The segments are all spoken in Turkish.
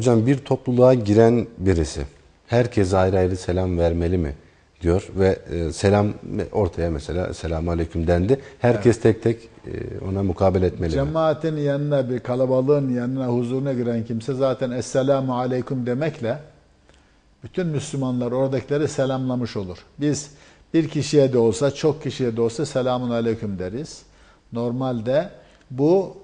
hocam bir topluluğa giren birisi herkese ayrı ayrı selam vermeli mi diyor ve e, selam ortaya mesela selamun aleyküm dendi. Herkes tek tek e, ona mukabele etmeli mi? Cemaatin yanına bir kalabalığın yanına huzuruna giren kimse zaten Esselamu Aleyküm demekle bütün Müslümanlar oradakileri selamlamış olur. Biz bir kişiye de olsa çok kişiye de olsa selamun aleyküm deriz. Normalde bu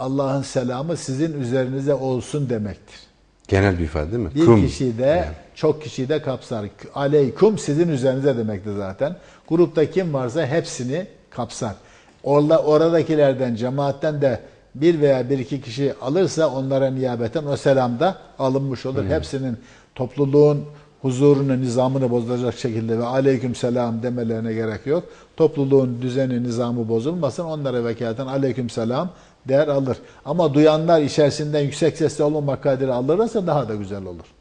Allah'ın selamı sizin üzerinize olsun demektir. Genel bir ifade değil mi? Bir Kum. kişiyi de çok kişiyi de kapsar. Aleyküm sizin üzerinize demektir zaten. Grupta kim varsa hepsini kapsar. Orada, oradakilerden, cemaatten de bir veya bir iki kişi alırsa onlara niyabeten o selam da alınmış olur. Hepsinin topluluğun huzurunu, nizamını bozacak şekilde ve aleyküm selam demelerine gerek yok. Topluluğun düzeni, nizamı bozulmasın. Onlara vekaleten aleyküm selam der alır. Ama duyanlar içerisinden yüksek sesle olmamak kaydıyla alırsa daha da güzel olur.